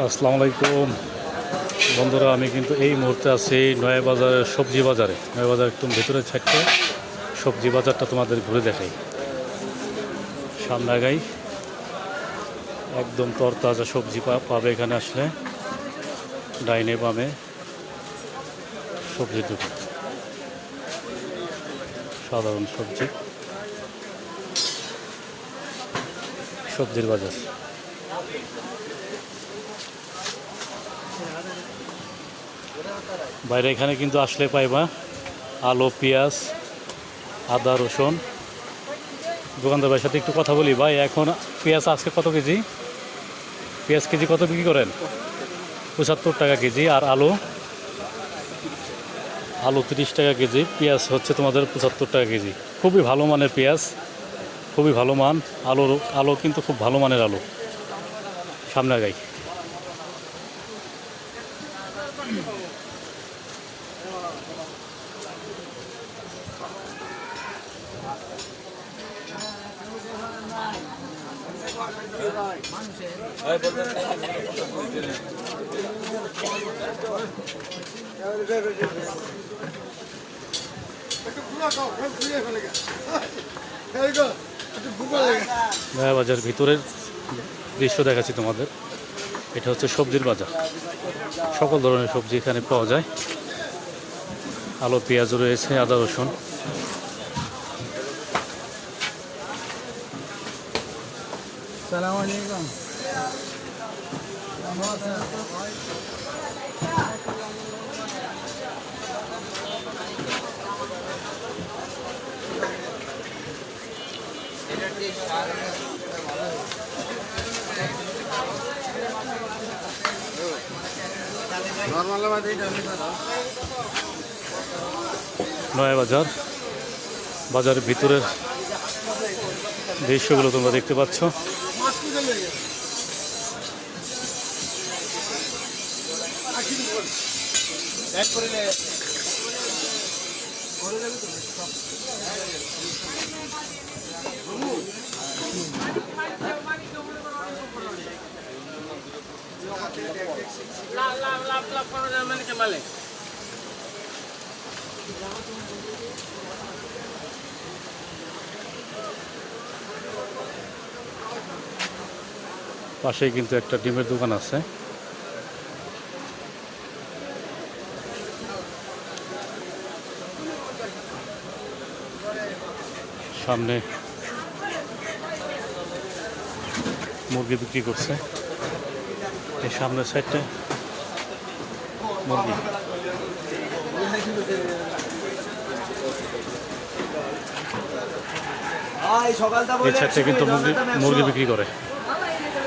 আসসালামু আলাইকুম। বন্ধুরা, আমি কিন্তু এই মুহূর্তে আছি নয়া বাজারের সবজি বাজারে। নয়া বাজার একদম ভেতরের ছাড়তে সবজি বাজারটা তোমাদের ঘুরে দেখাই। সামনে আগাই। একদম তরতাজা সবজি পাবে এখানে আসলে। ডাইনে বামে সবজির দোকান। সাধারণ সবজি। সবজির বাজার। বাইরে এখানে কিন্তু আসলে পাইবা। আলু, পেঁয়াজ, আদা, রসুন। দোকানদার সাথে একটু কথা বলি। ভাই, এখন পেঁয়াজ আজকে কত কেজি? পেঁয়াজ কেজি কত বিক্রি করেন? পঁচাত্তর টাকা কেজি। আর আলু? আলু তিরিশ টাকা কেজি। পেঁয়াজ হচ্ছে তোমাদের পঁচাত্তর টাকা কেজি। খুবই ভালো মানের পেঁয়াজ। খুবই ভালো মান। আলুর, আলু কিন্তু খুব ভালো মানের আলু। সামনে গাই। নয়া বাজার ভিতরের দৃশ্য দেখাচ্ছি তোমাদের। এটা হচ্ছে সবজির বাজার। সকল ধরনের সবজি এখানে পাওয়া যায়। আলু পেঁয়াজ রয়েছে আদা রসুন। নর্মাল নয়া বাজার বাজারের ভিতরের দৃশ্যগুলো তোমরা দেখতে পাচ্ছ। এক করে নে পাশেই কিন্তু একটা ডিমের দোকান আছে। সামনে মুরগি বিক্রি করছে। এই সামনের সাইডটা মুরগি। এই সাইডটা কিন্তু মুরগি মুরগি বিক্রি করে।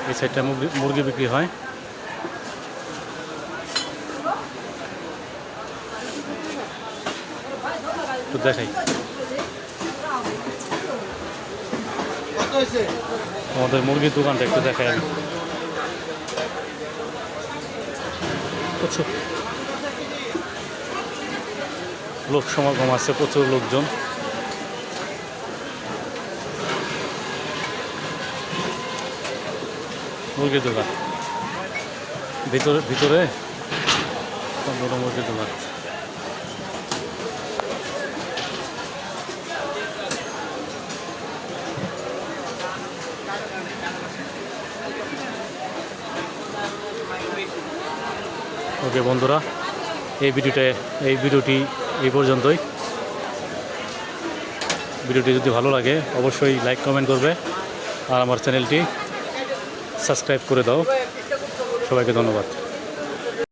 এই সাইডটা মুরগি মুরগি বিক্রি হয়। তো দেখাই। আমাদের মুরগির দোকানটা একটু দেখাই আমি। প্রচুর। লোক সমাগম আছে প্রচুর লোকজন। মুরগির দোকান। ভিতরে ভিতরে? বড় মুরগির দোকান। ওকে, বন্ধুরা, এই ভিডিওটা এই ভিডিওটি এই পর্যন্তই। ভিডিওটি যদি ভালো লাগে, অবশ্যই লাইক, কমেন্ট করবে। আর আমার চ্যানেলটি সাবস্ক্রাইব করে দাও। সবাইকে ধন্যবাদ।